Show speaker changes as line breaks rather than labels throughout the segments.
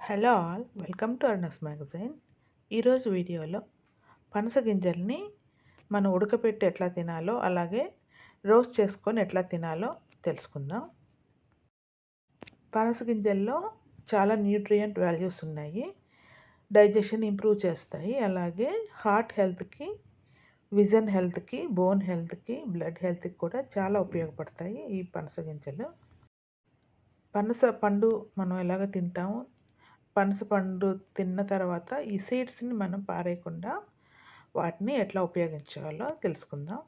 Hello all welcome to అర్నస్ magazine. ఈరోజు వీడియోలో పనస గింజల్ని మనం ఉడకపెట్టి ఎట్లా తినాలో అలాగే రోస్ట్ చేసుకొని ఎట్లా తినాలో తెలుసుకుందాం. పనస గింజల్లో చాలా న్యూట్రియంట్ వాల్యూస్ ఉన్నాయి. డైజెషన్ ఇంప్రూవ్ చేస్తాయి. అలాగే హార్ట్ హెల్త్కి విజన్ హెల్త్కి బోన్ హెల్త్కి బ్లడ్ హెల్త్కి కూడా చాలా ఉపయోగపడతాయి ఈ పనస గింజలు. పనస పండు మనం ఎలాగ తింటాము పనస పండు తిన్న తర్వాత ఈ సీడ్స్ని మనం పారేయకుండా వాటిని ఎట్లా ఉపయోగించాలో తెలుసుకుందాం.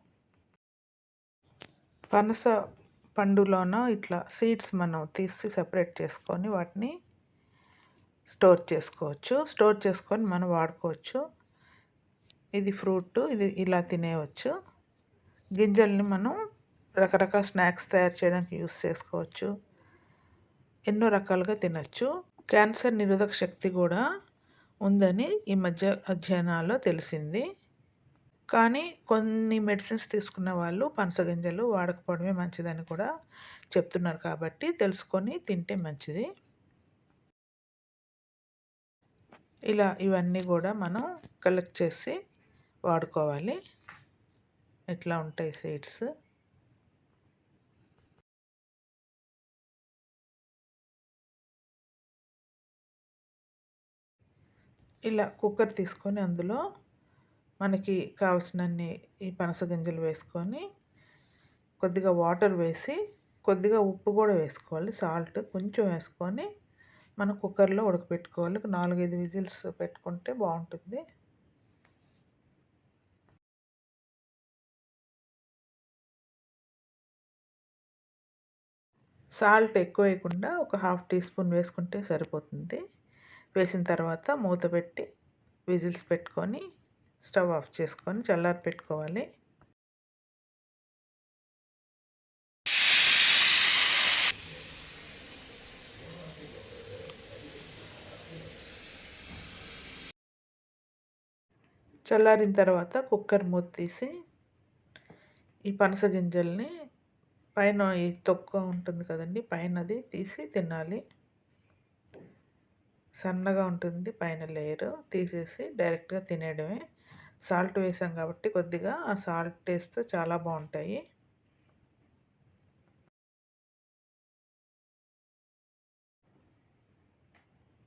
పనస పండులోన ఇట్లా సీడ్స్ మనం తీసి సపరేట్ చేసుకొని వాటిని స్టోర్ చేసుకోవచ్చు. స్టోర్ చేసుకొని మనం వాడుకోవచ్చు. ఇది ఫ్రూట్ ఇది ఇలా తినేయవచ్చు. గింజల్ని మనం రకరకాల స్నాక్స్ తయారు చేయడానికి యూస్ చేసుకోవచ్చు. ఎన్నో రకాలుగా తినచ్చు. క్యాన్సర్ నిరోధక శక్తి కూడా ఉందని ఈ మధ్య అధ్యయనాల్లో తెలిసింది. కానీ కొన్ని మెడిసిన్స్ తీసుకున్న వాళ్ళు పనసగింజలు వాడకపోవడమే మంచిదని కూడా చెప్తున్నారు కాబట్టి తెలుసుకొని తింటే మంచిది. ఇలా ఇవన్నీ కూడా మనం కలెక్ట్ చేసి వాడుకోవాలి. ఎట్లా ఉంటాయి సీడ్స్? ఇలా కుక్కర్ తీసుకొని అందులో మనకి కావాల్సినన్ని ఈ పనస గింజలు వేసుకొని కొద్దిగా వాటర్ వేసి కొద్దిగా ఉప్పు కూడా వేసుకోవాలి. సాల్ట్ కొంచెం వేసుకొని మనం కుక్కర్లో ఉడకపెట్టుకోవాలి. నాలుగైదు విజిల్స్ పెట్టుకుంటే బాగుంటుంది. సాల్ట్ ఎక్కువ వేయకుండా ఒక హాఫ్ టీ స్పూన్ వేసుకుంటే సరిపోతుంది. వేసిన తర్వాత మూత పెట్టి విజిల్స్ పెట్టుకొని స్టవ్ ఆఫ్ చేసుకొని చల్లారి పెట్టుకోవాలి. చల్లారిన తర్వాత కుక్కర్ మూత తీసి ఈ పనస గింజల్ని పైన ఈ తొక్క ఉంటుంది కదండి పైన అది తీసి తినాలి. సన్నగా ఉంటుంది పైన లేయరు. తీసేసి డైరెక్ట్గా తినేయడమే. సాల్ట్ వేసాం కాబట్టి కొద్దిగా ఆ సాల్ట్ టేస్ట్ చాలా బాగుంటాయి.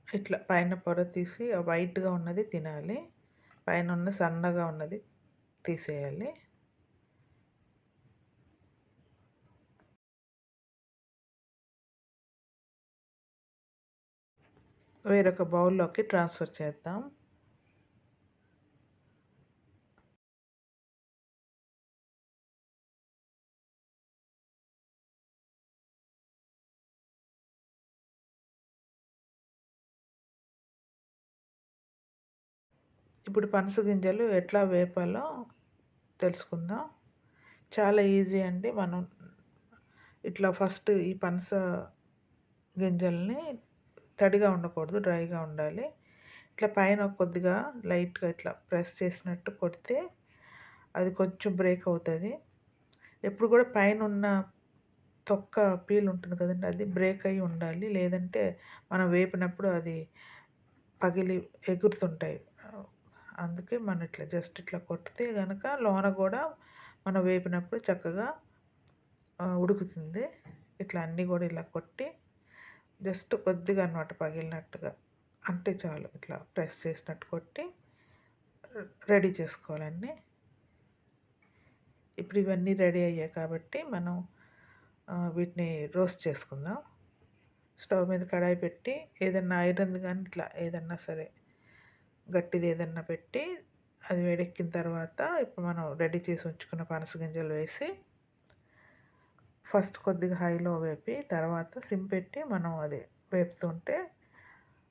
ఇట్లా పైన పొర తీసి వైట్గా ఉన్నది తినాలి. పైన ఉన్న సన్నగా ఉన్నది తీసేయాలి. వేరొక బౌల్లోకి ట్రాన్స్ఫర్ చేద్దాం. ఇప్పుడు పనస గింజలు ఎట్లా వేపాలో తెలుసుకుందాం. చాలా ఈజీ అండి మనం ఇట్లా ఫస్ట్ ఈ పనస గింజల్ని తడిగా ఉండకూడదు డ్రైగా ఉండాలి. ఇట్లా పైన కొద్దిగా లైట్గా ఇట్లా ప్రెస్ చేసినట్టు కొడితే అది కొంచెం బ్రేక్ అవుతుంది. ఎప్పుడు కూడా పైన ఉన్న తొక్క పీల్ ఉంటుంది కదండి అది బ్రేక్ అయి ఉండాలి. లేదంటే మనం వేపినప్పుడు అది పగిలి ఎగురుతుంటాయి. అందుకే మనం ఇట్లా జస్ట్ ఇట్లా కొట్టితే కనుక లోన కూడా మనం వేపినప్పుడు చక్కగా ఉడుకుతుంది. ఇట్లా అన్నీ కూడా ఇలా కొట్టి జస్ట్ కొద్దిగా అనమాట పగిలినట్టుగా. అంటే చాలు ఇట్లా ప్రెస్ చేసినట్టు కొట్టి రెడీ చేసుకోవాలండి. ఇప్పుడు ఇవన్నీ రెడీ అయ్యాయి కాబట్టి మనం వీటిని రోస్ట్ చేసుకుందాం. స్టవ్ మీద కడాయి పెట్టి ఏదన్నా ఐరన్ కానీ ఇట్లా ఏదన్నా సరే గట్టిది ఏదన్నా పెట్టి అది వేడెక్కిన తర్వాత ఇప్పుడు మనం రెడీ చేసి ఉంచుకున్న పనస గింజలు వేసి ఫస్ట్ కొద్దిగా హైలో వేపి తర్వాత సిమ్ పెట్టి మనం అది వేపుతుంటే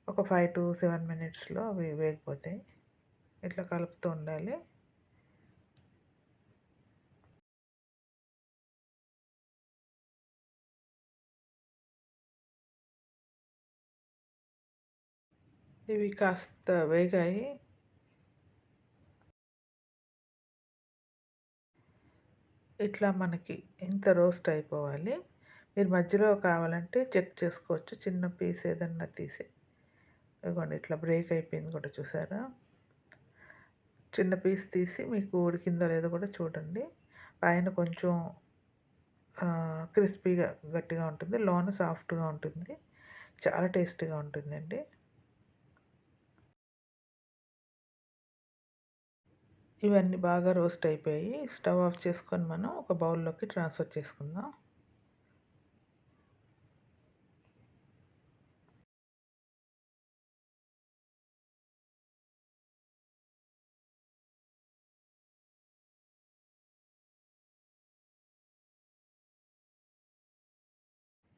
ఒక ఫైవ్ టు సెవెన్ మినిట్స్లో అవి వేగిపోతాయి. ఇట్లా కలుపుతూ ఉండాలి. ఇవి కాస్త వేగాయి. ఇట్లా మనకి ఇంత రోస్ట్ అయిపోవాలి. మీరు మధ్యలో కావాలంటే చెక్ చేసుకోవచ్చు. చిన్న పీస్ ఏదన్నా తీసి. ఇదిగోండి ఇట్లా బ్రేక్ అయిపోయింది కూడా చూసారా? చిన్న పీస్ తీసి మీకు ఉడికిందో లేదో కూడా చూడండి. పైన కొంచెం క్రిస్పీగా గట్టిగా ఉంటుంది. లోన సాఫ్ట్గా ఉంటుంది. చాలా టేస్టీగా ఉంటుందండి. ఇవన్నీ బాగా రోస్ట్ అయిపోయి స్టవ్ ఆఫ్ చేసుకొని మనం ఒక బౌల్లోకి ట్రాన్స్ఫర్ చేసుకుందాం.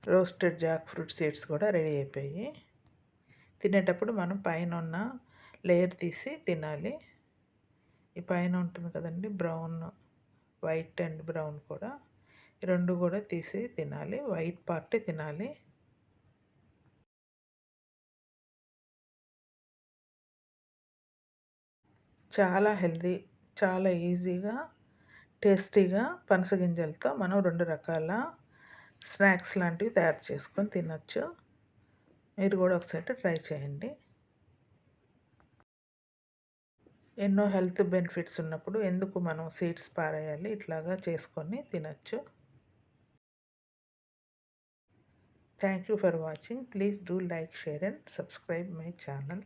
రోస్టెడ్ జాక్ ఫ్రూట్ సీడ్స్ కూడా రెడీ అయిపోయి తినేటప్పుడు మనం పైన ఉన్న లేయర్ తీసి తినాలి. ఈ పైన ఉంటుంది కదండి బ్రౌన్ వైట్ అండ్ బ్రౌన్ కూడా. రెండు కూడా తీసి తినాలి వైట్ పార్ట్ తినాలి. చాలా హెల్దీ చాలా ఈజీగా టేస్టీగా పనసగింజలతో మనం రెండు రకాల స్నాక్స్ లాంటివి తయారు చేసుకొని తినచ్చు. మీరు కూడా ఒకసారి ట్రై చేయండి. ఎన్నో హెల్త్ బెనిఫిట్స్ ఉన్నప్పుడు ఎందుకు మనం సీడ్స్ పారేయాలి? ఇట్లాగా చేసుకొని తినచ్చు. Thank you for watching please do like share and subscribe my channel